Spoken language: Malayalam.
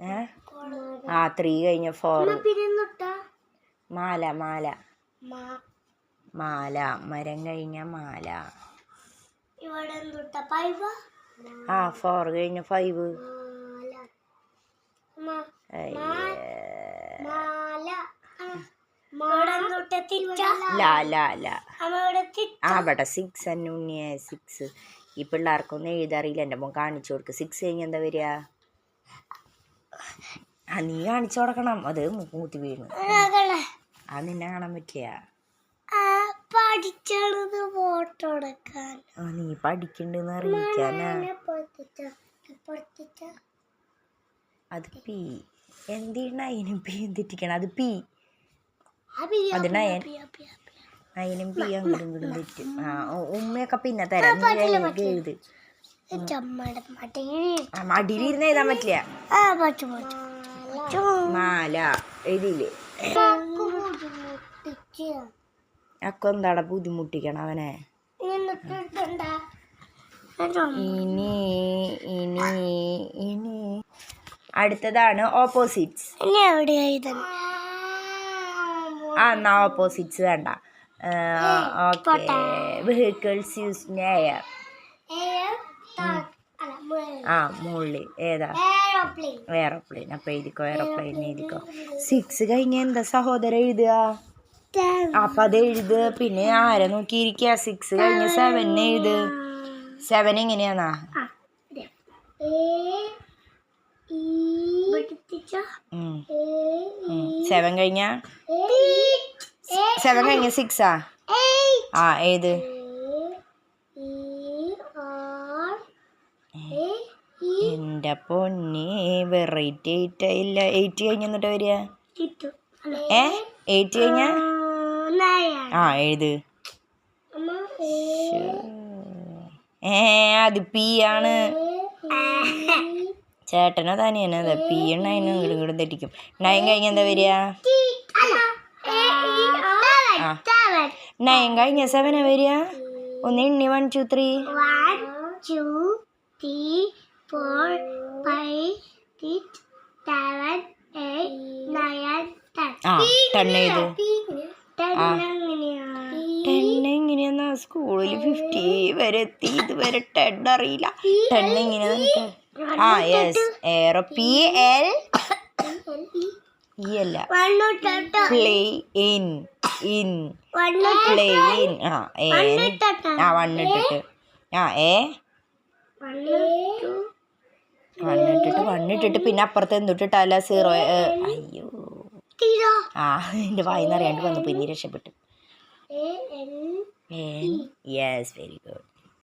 ഏ? ആ ത്രീ കഴിഞ്ഞ ഫോർ മാല മാല. മാല മരം കഴിഞ്ഞ മാല. ആ ഫോർ കഴിഞ്ഞ ഫൈവ് മാല. മാല. ഇവിടെ എന്തുട്ട തിറ്റ ലാ ലാ ലാ. അമ്മ ഇവിടെ ആ അവിടെ സിക്സ് അന്നുണ്ണിയ ഉണ്ണിയെ സിക്സ് ഈ പിള്ളേർക്കൊന്നും എഴുതാറിയില്ല. എന്റെ മോൻ കാണിച്ചു കൊടുക്ക്. സിക്സ് കഴിഞ്ഞ് എന്താ വരിക? ആ നീ കാണിച്ചു കൊടുക്കണം. അത് മൂത്തി വീണു. ആ നിന്നെ കാണാൻ പറ്റിയ? ആ പഠിച്ചത് ഫോട്ടോ എടുക്കാൻ. ആ നീ പഠിക്കണ്ടെന്ന് അറിയിക്കാനാ അത് പി. എന്തിനാ അതിനും പി എന്തിട്ടിക്കണം അത് പി. അത് നയൻ. അതിനും പി അങ്ങോട്ടും ഇങ്ങോട്ടും തെറ്റും. ആ ഉമ്മയൊക്കെ പിന്നെ തരാം. നീ എഴുത് മടിയിലിരുന്ന് എഴുതാൻ പറ്റില്ല? മാല എഴുതിയില്ലേ അക്ക എന്താടാ ബുദ്ധിമുട്ടിക്കണം അവനെ? ഇനി ഇനി ഇനി. അടുത്തതാണ് ഓപ്പോസിറ്റ്സ് ആ എന്നാ ഓപ്പോസിറ്റ്സ് വേണ്ട. ഓക്കെ. വെഹിക്കിൾസ് യൂസ് എയർ ആ മുള്ളി ഏതാ? എയറോപ്ലെയിൻ അപ്പം എഴുതിക്കോ എയറോപ്ലെയിൻ എഴുതിക്കോ. സിക്സ് കഴിഞ്ഞ എന്താ സഹോദരൻ എഴുതുക? അപ്പം അത് എഴുത്. പിന്നെ ആരെ നോക്കിയിരിക്കുക സിക്സ് കഴിഞ്ഞ് സെവൻ എഴുത്. സെവൻ എങ്ങനെയാന്നാ? സെവൻ കഴിഞ്ഞ? സെവൻ കഴിഞ്ഞ സിക്സാ ആ? ഏത് എന്റെ പൊന്നെ വെറൈറ്റി എയ്റ്റ് ഇല്ല. എയ്റ്റ് കഴിഞ്ഞ എന്നിട്ട് വരിക? ഏ? എയ്റ്റ് കഴിഞ്ഞ? ആ എഴുത്. ഏ? അത് പി ആണ്. ചേട്ടനോ തനിയാണ് അതെ പി അതിന് ഇങ്ങോട്ടും ഇങ്ങോട്ടും തെറ്റിക്കും. നയൻ കഴിഞ്ഞ എന്താ വരിക? ആ. നയൻ കഴിഞ്ഞ സെവനാ വരിക? ഒന്ന് എണ്ണി one two three One, two, three, four, five six seven eight nine, ten. എങ്ങനെയാ? ടെൻ എങ്ങനെയാന്നാ സ്കൂളിൽ ഫിഫ്റ്റി വരെ എത്തി ഇതുവരെ ടെൻ അറിയില്ല. ടെൻ എങ്ങനെയാ ആ yes arrow P L E അല്ല. Play in in play in ആ എൻ ആ വണ്ണിട്ടിട്ട് ആ ഏ വണ്ണിട്ടിട്ട് വണ്ണിട്ടിട്ട് പിന്നെ അപ്പുറത്ത് എന്തിട്ടിട്ടല്ല സീറോ അയ്യോ. ആ എന്റെ വായിന്ന് അറിയാണ്ട് വന്നു പിന്നെ രക്ഷപ്പെട്ടു. Yes very good